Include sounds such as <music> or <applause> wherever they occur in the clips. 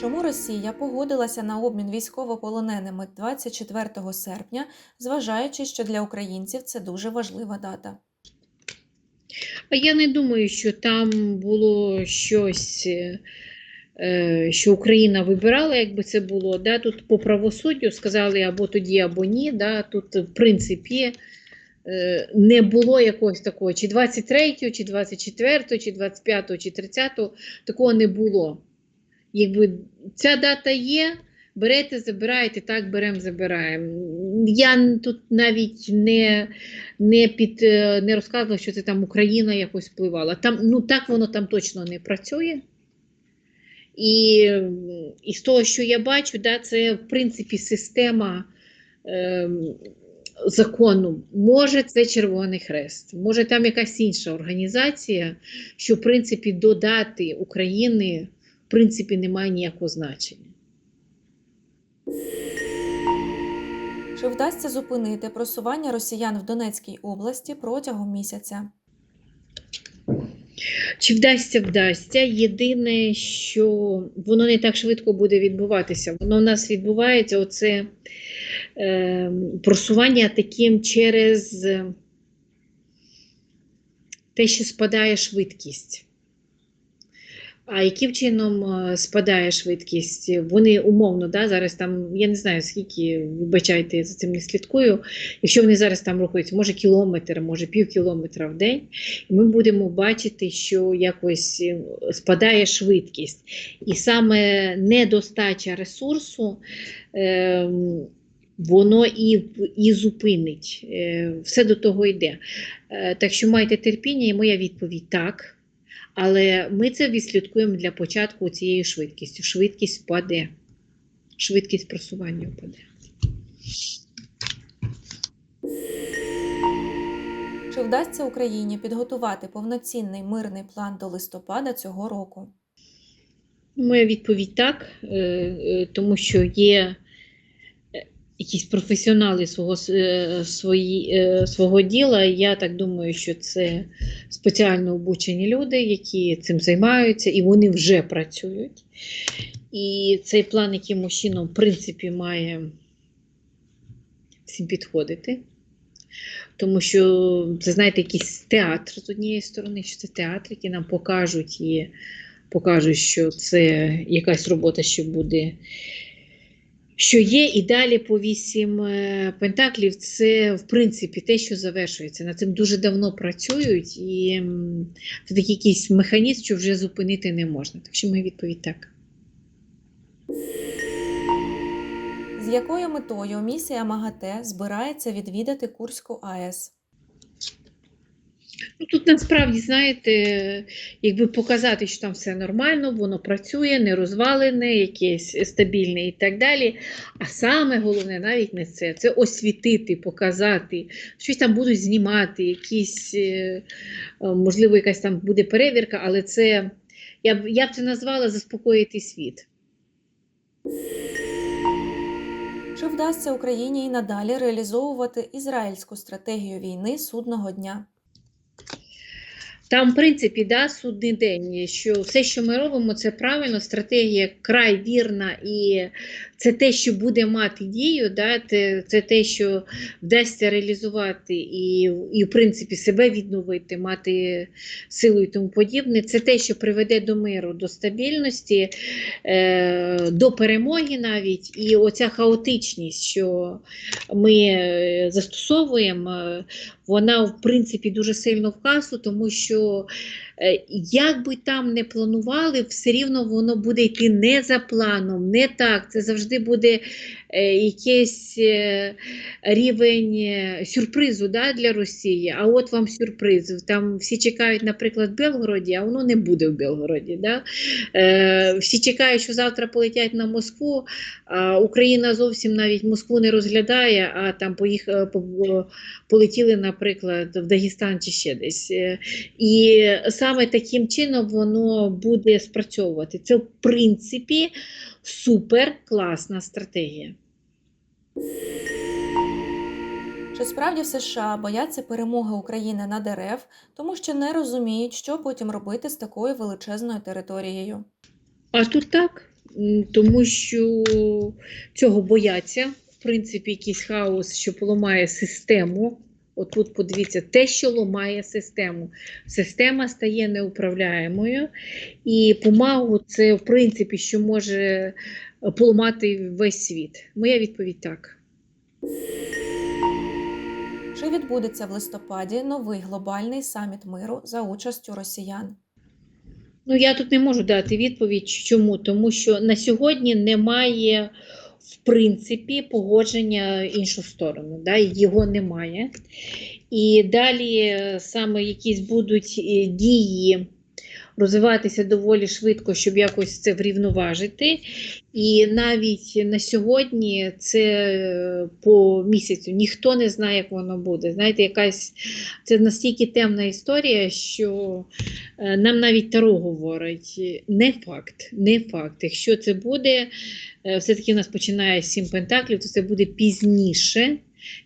Чому Росія погодилася на обмін військовополоненими 24 серпня, зважаючи, що для українців це дуже важлива дата? Я не думаю, що там було щось, е, що Україна вибирала, якби це було. Да? Тут по правосуддю сказали або тоді, або ні. Да? Тут, в принципі, е, не було якогось такого, чи 23, чи 24, чи 25, чи 30, такого не було. Якби ця дата є, берете, забираєте, так беремо, забираємо. Я тут навіть не, не, під, е, не розказувала, що це там Україна якось впливала. Там, ну, так воно там точно не працює. І, і з того, що я бачу, да, це в принципі система ем, закону. Може, це Червоний Хрест, може там якась інша організація, що в принципі до дати України в принципі немає ніякого значення. Чи вдасться зупинити просування росіян в Донецькій області протягом місяця? Чи вдасться, вдасться. Єдине, що воно не так швидко буде відбуватися. Воно в нас відбувається оце е, просування таким через те, що спадає швидкість. А яким чином е, спадає швидкість? Вони умовно, да, зараз там, я не знаю скільки, вибачайте, я за цим не слідкую. Якщо вони зараз там рухаються, може кілометр, може пів кілометра в день, і ми будемо бачити, що якось е, спадає швидкість. І саме недостача ресурсу. Е, Воно і, і зупинить. Е, Все до того йде. Так що майте терпіння, і моя відповідь так. Але ми це відслідкуємо для початку цією швидкістю. Швидкість впаде. Швидкість просування впаде. Чи вдасться Україні підготувати повноцінний мирний план до листопада цього року? Моя відповідь так, е, е, тому що є якісь професіонали свого, е, свої, е, свого діла. Я так думаю, що це спеціально обучені люди, які цим займаються, і вони вже працюють. І цей план, якимось чином, в принципі, має всім підходити. Тому що це, знаєте, якийсь театр з однієї сторони, що це театр, який нам покажуть і покажуть, що це якась робота, що буде. Що є, і далі по вісім е, пентаклів, це в принципі те, що завершується. Над цим дуже давно працюють, і це такий якийсь механізм, що вже зупинити не можна. Так що моя відповідь так. З якою метою місія МАГАТЕ збирається відвідати Курську АЕС? Ну, тут насправді, знаєте, якби показати, що там все нормально, воно працює, не розвалене, якесь стабільне і так далі. А саме головне навіть не це. Це освітити, показати, щось там будуть знімати, якісь, е, е, можливо, якась там буде перевірка, але це, я б, я б це назвала заспокоїти світ. Чи вдасться Україні і надалі реалізовувати ізраїльську стратегію війни судного дня? Там, в принципі, да, судний день, що все, що ми робимо, це правильно, стратегія край вірна, і це те, що буде мати дію, да, це, це те, що вдасться реалізувати і, і, в принципі, себе відновити, мати силу і тому подібне. Це те, що приведе до миру, до стабільності, е, до перемоги навіть. І оця хаотичність, що ми е, застосовуємо, е, вона в принципі дуже сильно в касу, тому що е, як би там не планували, все рівно воно буде йти не за планом, не так. Це завжди буде е, якийсь е, рівень е, сюрпризу да, для Росії. А от вам сюрприз. Там всі чекають, наприклад, в Белгороді, а воно не буде в Белгороді. Да? Е, всі чекають, що завтра полетять на Москву, а Україна зовсім навіть Москву не розглядає, а там поїх, е, полетіли, наприклад, в Дагестан чи ще десь. Е, І саме таким чином воно буде спрацьовувати. Це, в принципі, супер класна стратегія. Чи справді в США бояться перемоги України над РФ, тому що не розуміють, що потім робити з такою величезною територією? А тут так. тому що цього бояться. В принципі, якийсь хаос, що поламає систему. Отут подивіться, те, що ламає систему. Система стає неуправляємою, і помагу це, в принципі, що може е, поламати весь світ. Моя відповідь так. Чи відбудеться в листопаді новий глобальний саміт миру за участю росіян? Ну, я тут не можу дати відповідь. Чому? Тому що на сьогодні немає, в принципі, погодження іншу сторону. Да? Його немає. І далі е, саме якісь будуть е, дії розвиватися доволі швидко, щоб якось це врівноважити. І навіть на сьогодні це е, по місяцю ніхто не знає, як воно буде. Знаєте, якась це настільки темна історія, що е, нам навіть Таро говорить, не факт, не факт. Якщо це буде, е, все-таки у нас починає сім пентаклів, то це буде пізніше,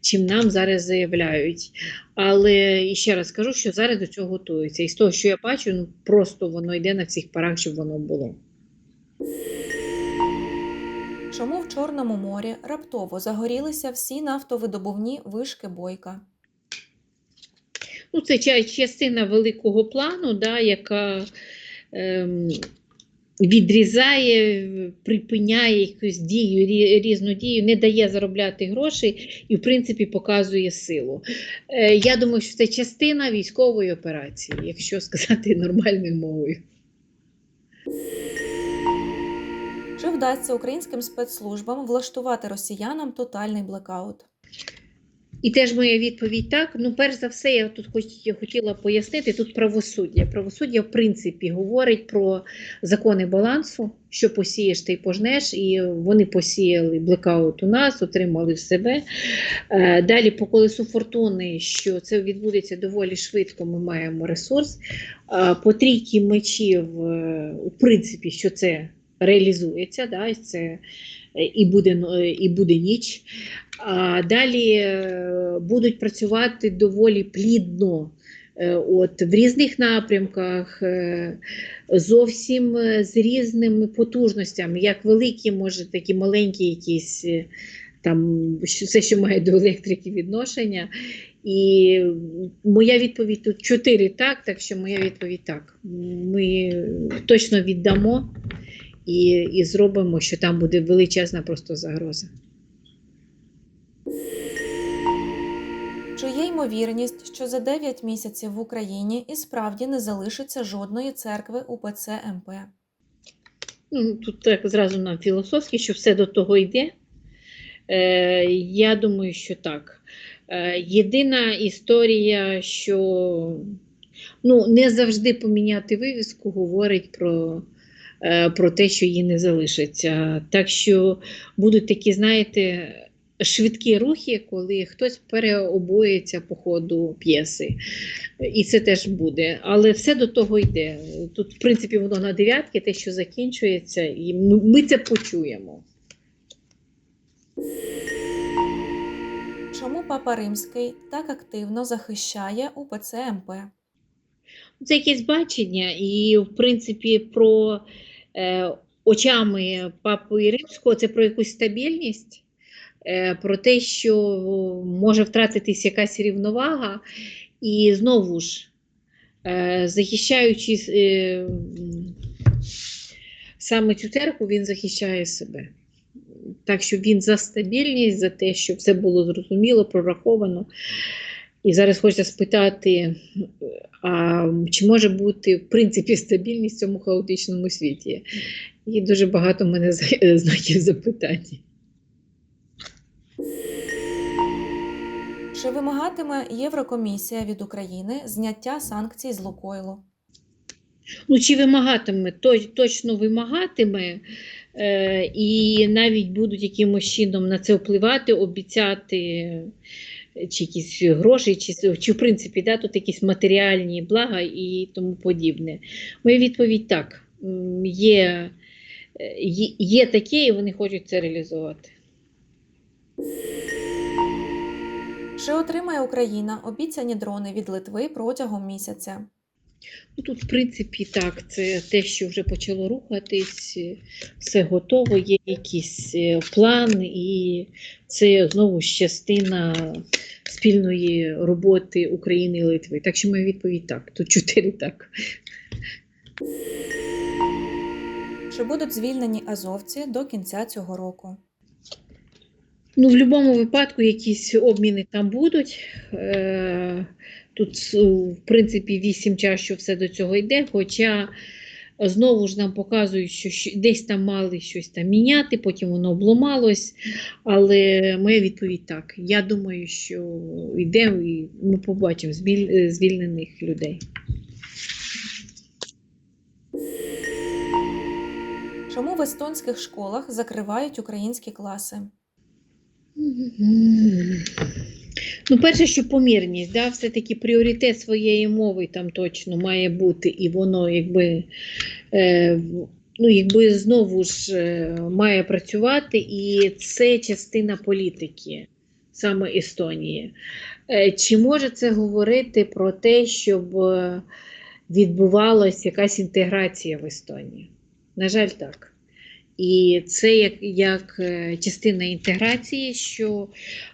чим нам зараз заявляють. Але і ще раз скажу, що зараз до цього готуються. І з того, що я бачу, ну просто воно йде на всіх парах, щоб воно було. Чому в Чорному морі раптово загорілися всі нафтовидобувні вишки бойка? Ну, це частина великого плану, да, яка ем, відрізає, припиняє якусь дію, різну дію, не дає заробляти гроші і, в принципі, показує силу. Е, я думаю, що це частина військової операції, якщо сказати нормальною мовою. Чи вдасться українським спецслужбам влаштувати росіянам тотальний блекаут? І теж моя відповідь так. Ну, перш за все, я тут хоч хотіла пояснити тут правосуддя. Правосуддя, в принципі, говорить про закони балансу, що посієш, ти пожнеш, і вони посіяли блекаут у нас, отримали в себе. Е, Далі по колесу фортуни, що це відбудеться доволі швидко, ми маємо ресурс. Е, По трійки мечів, е, у принципі, що це реалізується, да, це і буде, е, і буде ніч. А далі е, будуть працювати доволі плідно. е, От, в різних напрямках, е, зовсім е, з різними потужностями, як великі, може, такі маленькі якісь е, там, все, що має до електрики відношення. І моя відповідь тут чотири так, так що моя відповідь так. Ми точно віддамо і, і зробимо, що там буде величезна просто загроза. Чи є ймовірність, що за 9 місяців в Україні і справді не залишиться жодної церкви УПЦ МП? Ну, тут так зразу нам філософськи, що все до того йде. Е, я думаю, що так. Е, єдина історія, що ну, не завжди поміняти вивіску, говорить про, про те, що її не залишиться. Так що будуть такі, знаєте, швидкі рухи, коли хтось переобується по ходу п'єси. І це теж буде. Але все до того йде. Тут, в принципі, воно на дев'ятки, те, що закінчується, і ми це почуємо. Чому Папа Римський так активно захищає УПЦ МП? Це якесь бачення, і, в принципі, про е, очами Папи Римського це про якусь стабільність, е, про те, що може втратитись якась рівновага, і знову ж, е, захищаючи е, саме цю церкву, він захищає себе. Так що він за стабільність, за те, щоб все було зрозуміло, прораховано. І зараз хочеться спитати, а чи може бути в принципі стабільність в цьому хаотичному світі? І дуже багато в мене знаків запитань. Чи вимагатиме Єврокомісія від України зняття санкцій з Лукойлу? Ну, чи вимагатиме, то, точно вимагатиме, е, і навіть будуть якимось чином на це впливати, обіцяти е, чи якісь гроші, чи, чи в принципі да, тут якісь матеріальні блага і тому подібне. Моя відповідь так. Є, є, таке, і вони хочуть це реалізувати. Чи отримає Україна обіцяні дрони від Литви протягом місяця? Ну, тут, в принципі, так, це те, що вже почало рухатись, все готово, є якийсь е, план, і це знову ж частина спільної роботи України і Литви. Так що моя відповідь так. Тут чотири так. Чи будуть звільнені азовці до кінця цього року? Ну, в будь-якому випадку якісь обміни там будуть. Е, Тут, в принципі, вісім час, що все до цього йде. Хоча знову ж нам показують, що десь там мали щось там міняти, потім воно обламалось. Але моя відповідь так. Я думаю, що йде і ми побачимо е, звільнених людей. Чому в естонських школах закривають українські класи? Ну, перше, що помірність, да, все-таки пріоритет своєї мови там точно має бути, і воно якби, е, ну, якби знову ж е, має працювати, і це частина політики саме Естонії. Е, чи може це говорити про те, щоб е, відбувалася якась інтеграція в Естонії? На жаль, так. І це як, як е, частина інтеграції, що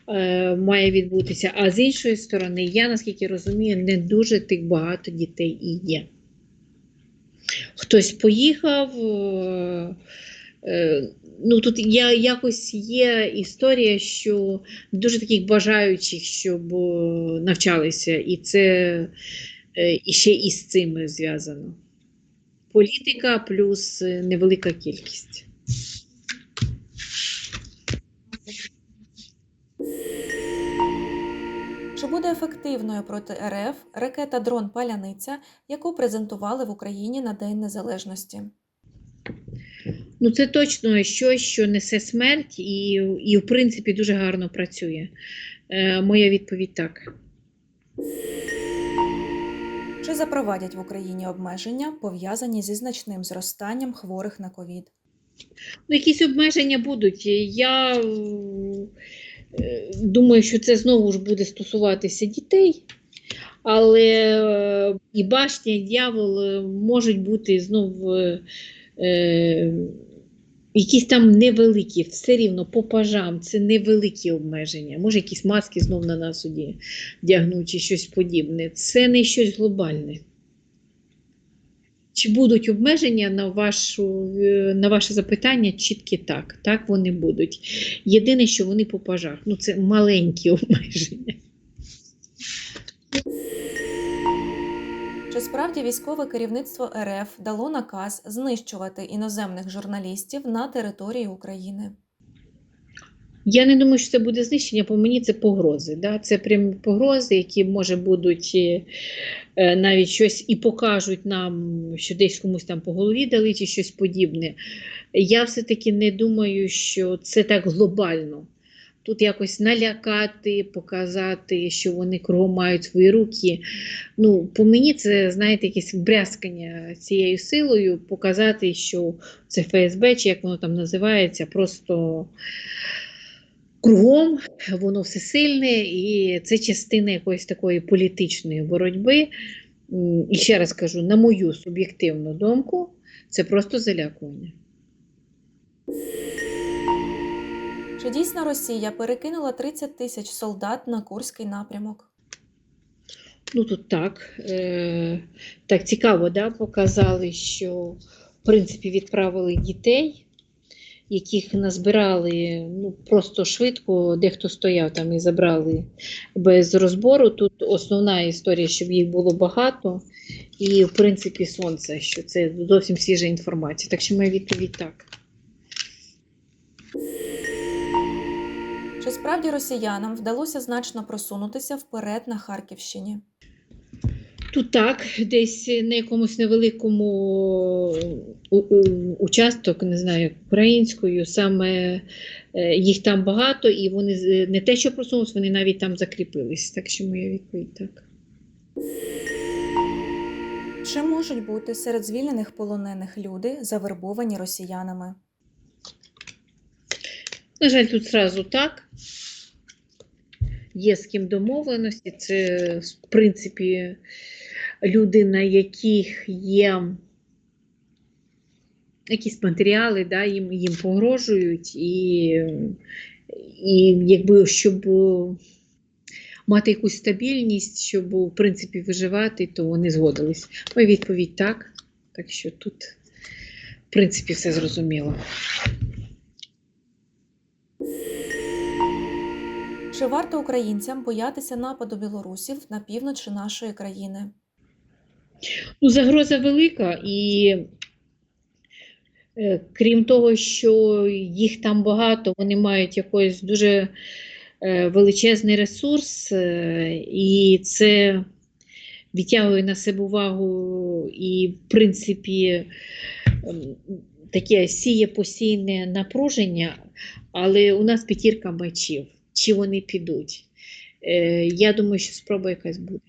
е, має відбутися. А з іншої сторони, я наскільки розумію, не дуже тих багато дітей і є. Хтось поїхав. Е, е, ну, тут я, якось є історія, що дуже таких бажаючих, щоб е, навчалися, і це е, ще і з цим зв'язано. Політика плюс невелика кількість. Чи буде ефективною проти РФ ракета дрон Паляниця, яку презентували в Україні на День Незалежності? Ну, це точно щось, що несе смерть, і, і в принципі дуже гарно працює. Е, моя відповідь так. Чи запровадять в Україні обмеження, пов'язані зі значним зростанням хворих на ковід? Ну, якісь обмеження будуть. Я е, думаю, що це знову ж буде стосуватися дітей. Але е, і башня, і дьявол е, можуть бути знов е, якісь там невеликі, все рівно по пажам, це невеликі обмеження. Може, якісь маски знов на нас вдягнуть чи щось подібне. Це не щось глобальне. Чи будуть обмеження на, вашу, е, на ваше запитання? Чіткі так. Так вони будуть. Єдине, що вони по пажах. Ну, це маленькі <laughs> обмеження. Чи справді військове керівництво РФ дало наказ знищувати іноземних журналістів на території України? Я не думаю, що це буде знищення, по мені це погрози. Да? Це прямі погрози, які може будуть е, е, навіть щось і покажуть нам, що десь комусь там по голові дали чи щось подібне. Я все-таки не думаю, що це так глобально. Тут якось налякати, показати, що вони кругом мають свої руки. Ну, по мені це, знаєте, якесь брязкання цією силою, показати, що це ФСБ, чи як воно там називається, просто кругом, воно все сильне, і це частина якоїсь такої політичної боротьби. І ще раз кажу, на мою суб'єктивну думку, це просто залякування. Чи дійсно Росія перекинула 30 тисяч солдат на Курський напрямок? Ну тут так, е, так цікаво, да? показали, що в принципі відправили дітей, яких назбирали ну, просто швидко, дехто стояв там і забрали без розбору. Тут основна історія, щоб їх було багато, і в принципі сонце, що це зовсім свіжа інформація. Так що моя відповідь так. Чи справді росіянам вдалося значно просунутися вперед на Харківщині? Тут так, десь на якомусь невеликому участок, не знаю, українською, саме е, їх там багато, і вони не те, що просунулись, вони навіть там закріпились. Так що моя відповідь так. Чи можуть бути серед звільнених полонених люди, завербовані росіянами? На жаль, тут зразу так. Є з ким домовленості. Це, в принципі, люди, на яких є якісь матеріали, да, їм, їм погрожують, і, і якби щоб мати якусь стабільність, щоб в принципі виживати, то вони згодились. Моя відповідь так. Так що тут, в принципі, все зрозуміло. Чи варто українцям боятися нападу білорусів на півночі нашої країни? Ну, загроза велика, і е, крім того, що їх там багато, вони мають якийсь дуже е, величезний ресурс, е, і це відтягує на себе увагу і, в принципі, ем, таке сіє постійне напруження, але у нас п'ятірка мечів. Чи вони підуть? Е, Я думаю, що спроба якась буде.